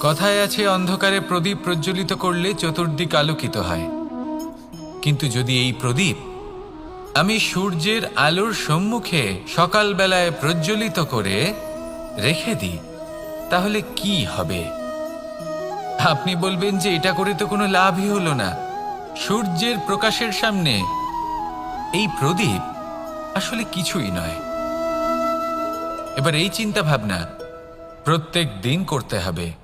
কথায় আছে, অন্ধকারে প্রদীপ প্রজ্বলিত করলে চতুর্দিক আলোকিত হয়। কিন্তু যদি এই প্রদীপ আমি সূর্যের আলোর সম্মুখে সকালবেলায় প্রজ্বলিত করে রেখে দিই, তাহলে কি হবে? আপনি বলবেন যে এটা করে তো কোনো লাভই হলো না। সূর্যের প্রকাশের সামনে এই প্রদীপ আসলে কিছুই নয়। এবার এই চিন্তা ভাবনা প্রত্যেক দিন করতে হবে।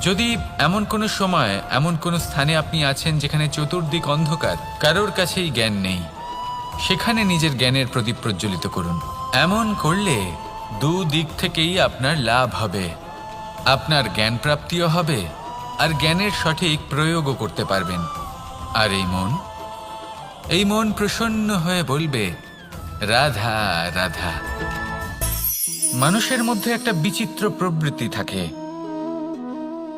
যদি এমন কোনো সময়, এমন কোনো স্থানে আপনি আছেন যেখানে চতুর্দিক অন্ধকার, কারোর কাছেই জ্ঞান নেই, সেখানে নিজের জ্ঞানের প্রদীপ প্রজ্বলিত করুন। এমন করলে দু দিক থেকেই আপনার লাভ হবে, আপনার জ্ঞান প্রাপ্তিও হবে, আর জ্ঞানের সঠিক প্রয়োগও করতে পারবেন। আর এই মন? এই মন প্রসন্ন হয়ে বলবে, রাধা রাধা। মানুষের মধ্যে একটা বিচিত্র প্রবৃত্তি থাকে।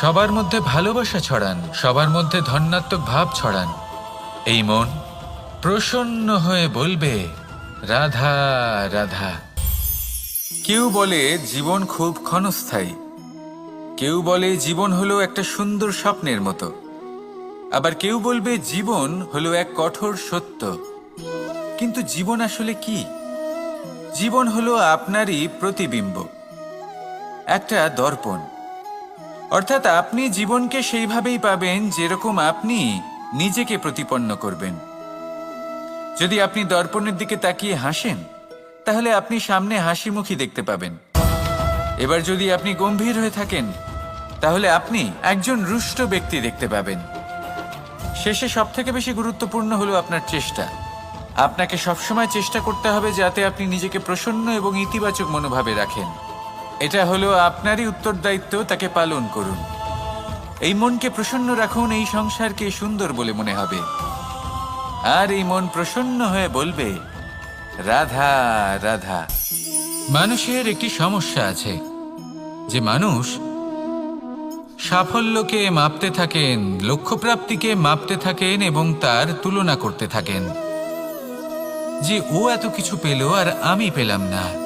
সবার মধ্যে ভালোবাসা ছড়ান, সবার মধ্যে ধন্যাত্মক ভাব ছড়ান। এই মন প্রসন্ন হয়ে বলবে, রাধা রাধা। কেউ বলে, জীবন খুব ক্ষণস্থায়ী। কেউ বলে, জীবন হলো একটা সুন্দর স্বপ্নের মতো। আবার কেউ বলবে, জীবন হলো এক কঠোর সত্য। কিন্তু জীবন আসলে কি? জীবন হলো আপনারই প্রতিবিম্ব। একটা দর্পণ। অর্থাৎ আপনি জীবনকে সেইভাবেই পাবেন যেরকম আপনি নিজেকে প্রতিপন্ন করবেন। যদি আপনি দর্পণের দিকে তাকিয়ে হাসেন, তাহলে আপনি সামনে হাসি মুখী দেখতে পাবেন। এবার যদি আপনি গম্ভীর হয়ে থাকেন, তাহলে আপনি একজন রুষ্ট ব্যক্তি দেখতে পাবেন। শেষে সব থেকে বেশি গুরুত্বপূর্ণ হলো আপনার চেষ্টা। আপনাকে সবসময় চেষ্টা করতে হবে যাতে আপনি নিজেকে প্রসন্ন এবং ইতিবাচক মনোভাবে রাখেন। এটা হলো আপনারই উত্তরদায়িত্ব, তাকে পালন করুন। এই মনকে প্রসন্ন রাখুন, এই সংসারকে সুন্দর বলে মনে হবে। আর এই মন প্রসন্ন হয়ে বলবে, রাধা রাধা। মানুষের একটি সমস্যা আছে, যে মানুষ সাফল্যকে মাপতে থাকেন, লক্ষ্যপ্রাপ্তিকে মাপতে থাকেন এবং তার তুলনা করতে থাকেন। যে ও এত কিছু পেল আর আমি পেলাম না।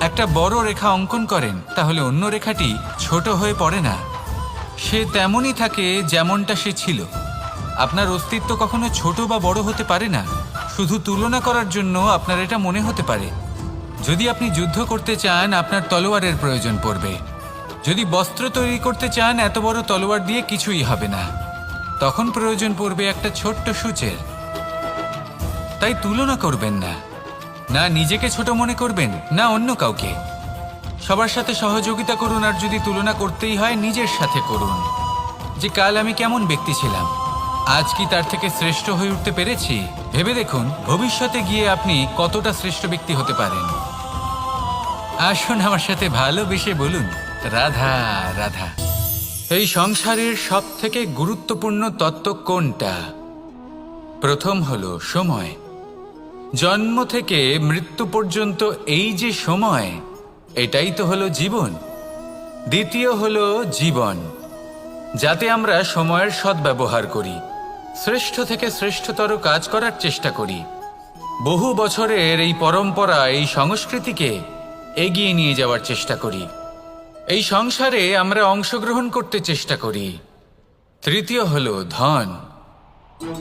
একটা বড় রেখা অঙ্কন করেন, তাহলে অন্য রেখাটি ছোট হয়ে পড়ে না। সে তেমনই থাকে যেমনটা সে ছিল। আপনার অস্তিত্ব কখনো ছোট বা বড় হতে পারে না। শুধু তুলনা করার জন্য আপনার এটা মনে হতে পারে। যদি আপনি যুদ্ধ করতে চান, আপনার তলোয়ারের প্রয়োজন পড়বে। যদি বস্ত্র তৈরি করতে চান, এত বড় তলোয়ার দিয়ে কিছুই হবে না। তখন প্রয়োজন পড়বে একটা ছোট্ট সূচের। তাই তুলনা করবেন না। না নিজেকে ছোট মনে করবেন, না অন্য কাউকে। সবার সাথে সহযোগিতা করুন আর যদি তুলনা করতেই হয়, নিজের সাথে করুন। যে কাল আমি কেমন ব্যক্তি ছিলাম, আজ কি তার থেকে শ্রেষ্ঠ হয়ে উঠতে পেরেছি? ভেবে দেখুন, ভবিষ্যতে গিয়ে আপনি কতটা শ্রেষ্ঠ ব্যক্তি হতে পারেন। আসুন আমার সাথে ভালোবেসে বলুন, রাধা রাধা। এই সংসারের সব থেকে গুরুত্বপূর্ণ তত্ত্ব কোনটা? প্রথম হলো সময়। জন্ম থেকে মৃত্যু পর্যন্ত এই যে সময়, এটাই তো হলো জীবন। দ্বিতীয় হলো জীবন, যাতে আমরা সময়ের সদ্ব্যবহার করি, শ্রেষ্ঠ থেকে শ্রেষ্ঠতর কাজ করার চেষ্টা করি। বহু বছরের এই পরম্পরা, এই সংস্কৃতিকে এগিয়ে নিয়ে যাওয়ার চেষ্টা করি। এই সংসারে আমরা অংশগ্রহণ করতে চেষ্টা করি। তৃতীয় হলো ধন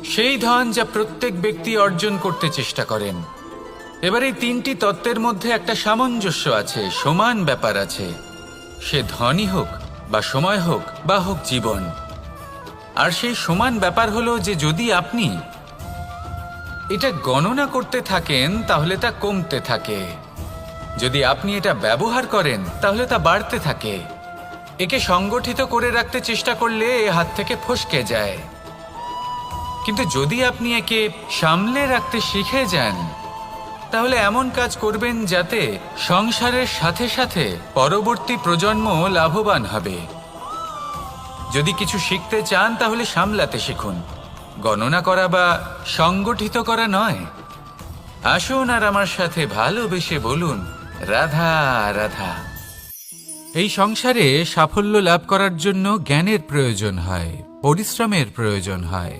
সেই ধন যা প্রত্যেক ব্যক্তি অর্জন করতে চেষ্টা করেন। এবার এই তিনটি তত্ত্বের মধ্যে একটা সামঞ্জস্য আছে, সমান ব্যাপার আছে। সে ধনই হোক, বা সময় হোক, বা হোক জীবন। আর সেই সমান ব্যাপার হলো যে যদি আপনি এটা গণনা করতে থাকেন, তাহলে তা কমতে থাকে। যদি আপনি এটা ব্যবহার করেন, তাহলে তা বাড়তে থাকে। একে সংগঠিত করে রাখতে চেষ্টা করলে এ হাত থেকে ফসকে যায়। কিন্তু যদি আপনি একে সামলে রাখতে শিখে যান, তাহলে এমন কাজ করবেন যাতে সংসারের সাথে সাথে পরবর্তী প্রজন্ম লাভবান হবে। যদি কিছু শিখতে চান, তাহলে সামলাতে শিখুন। গণনা করা বা সংগঠিত করা নয়। আসুন আর আমার সাথে ভালোবেসে বলুন, রাধা রাধা। এই সংসারে সাফল্য লাভ করার জন্য জ্ঞানের প্রয়োজন হয়, পরিশ্রমের প্রয়োজন হয়।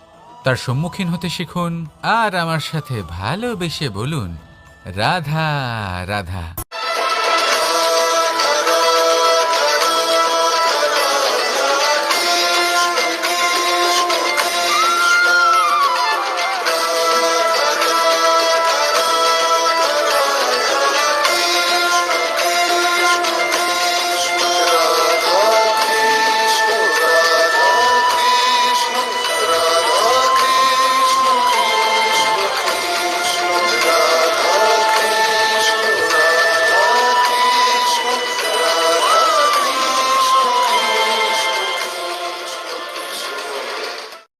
তার সম্মুখীন হতে শিখুন আর আমার সাথে ভালোবেসে বলুন রাধা রাধা।